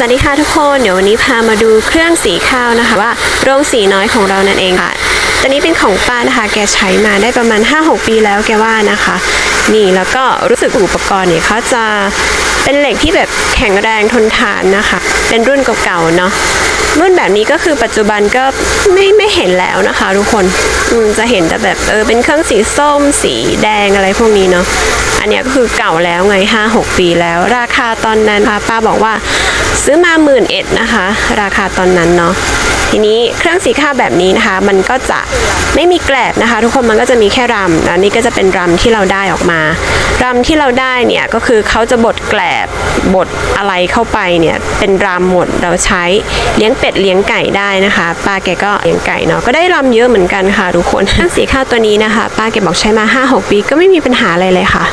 สวัสดีค่ะทุกคนเดี๋ยววันนี้พามาดูเครื่องสีข้าวนะคะว่าโรงสีน้อยของเรานั่นเองค่ะตัวนี้เป็นของป้านะคะ แกใช้มาได้ประมาณ 5-6 ปีแล้วแกว่านะคะ นี่แล้วก็รู้สึกอุปกรณ์เนี่ยเขาจะเป็นเหล็กที่แบบแข็งแรงทนทานนะคะ เป็นรุ่นเก่าๆเนาะรุ่นแบบนี้ก็คือปัจจุบันก็ไม่ไม่เห็นแล้วนะคะ ทุกคนจะเห็นแต่แบบเออเป็นเครื่องสีส้ม สีแดงอะไรพวกนี้เนาะอันนี้ก็คือเก่าแล้วไง 5-6 ปีแล้ว ราคาตอนนั้นค่ะป้าบอกว่า ซื้อมาหมื่นเอ็ดนะคะ ราคาตอนนั้นเนาะทีนี้เครื่องสีข้าวแบบนี้นะคะ มันก็จะไม่มีแกลบนะคะ ทุกคนมันก็จะมีแค่รำนะนี่ก็จะเป็นรำที่เราได้ออกมารำที่เราได้เนี่ยก็คือเขาจะบดแกลบบดอะไรเข้าไปเนี่ยเป็นรำหมดเราใช้เลี้ยงเป็ดเลี้ยงไก่ได้นะคะ ป้าแกก็เลี้ยงไก่เนาะก็ได้รำเยอะเหมือนกันค่ะทุกคนเครื่องสีข้าวตัวนี้นะคะ ป้าแกบอกใช้มา 5-6 ปีก็ไม่มีปัญหาอะไรเลยค่ะ